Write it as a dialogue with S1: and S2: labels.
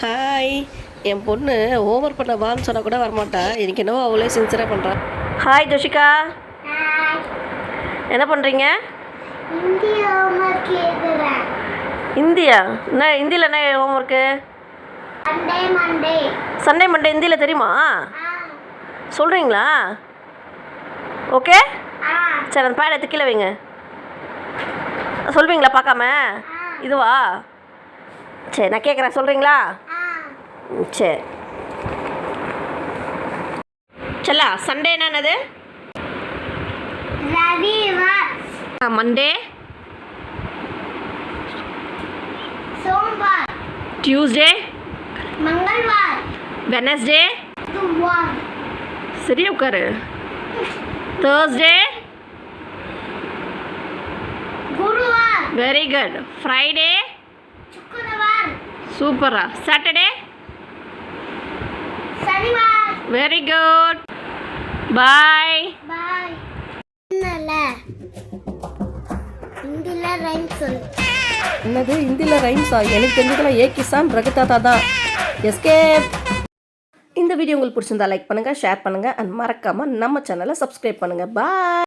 S1: Hi என் பொண்ணு over பண்ண வான்னு சொன்னால் கூட வரமாட்டா. எனக்கு என்னவோ அவளே சின்சராக பண்ணுறா ஹாய் ஜோஷிகா. என்ன பண்ணுறீங்க
S2: இந்திய
S1: என்ன ஹிந்தியில் என்ன homework
S2: Monday Monday
S1: Sunday Monday ஹிந்தியில் தெரியுமா?
S2: ஆ.
S1: சொல்கிறீங்களா ஓகே
S2: ஆ.
S1: சரி அந்த பேட் எடுத்து கீழே வைங்க. சொல்வீங்களா பார்க்காம? இதுவா? சரி நான் கேட்குறேன். சொல்கிறீங்களா சரி செல்லா சண்டே என்னது? மண்டே
S2: சோமவார்.
S1: டியூஸ்டே
S2: மங்கள்வார்.
S1: வெனஸ்டே சரியா உட்காரு. தேர்ஸ்டே
S2: குருவார்.
S1: வெரி குட் ஃப்ரைடே சூப்பரா Saturday very good bye
S2: bye என்னல? இந்தில ரைம் சொல்.
S1: என்னது? ஹிந்தியில் ரைம்ஸா எனக்கு தெரிஞ்சதெல்லாம் ஏ கிசான் ரகுதாதா தான் எஸ்கேப் இந்த வீடியோ உங்களுக்கு பிடிச்சிருந்தா லைக் பண்ணுங்கள் ஷேர் பண்ணுங்கள் அண்ட் மறக்காமல் நம்ம சேனலை சப்ஸ்கிரைப் பண்ணுங்கள் பாய்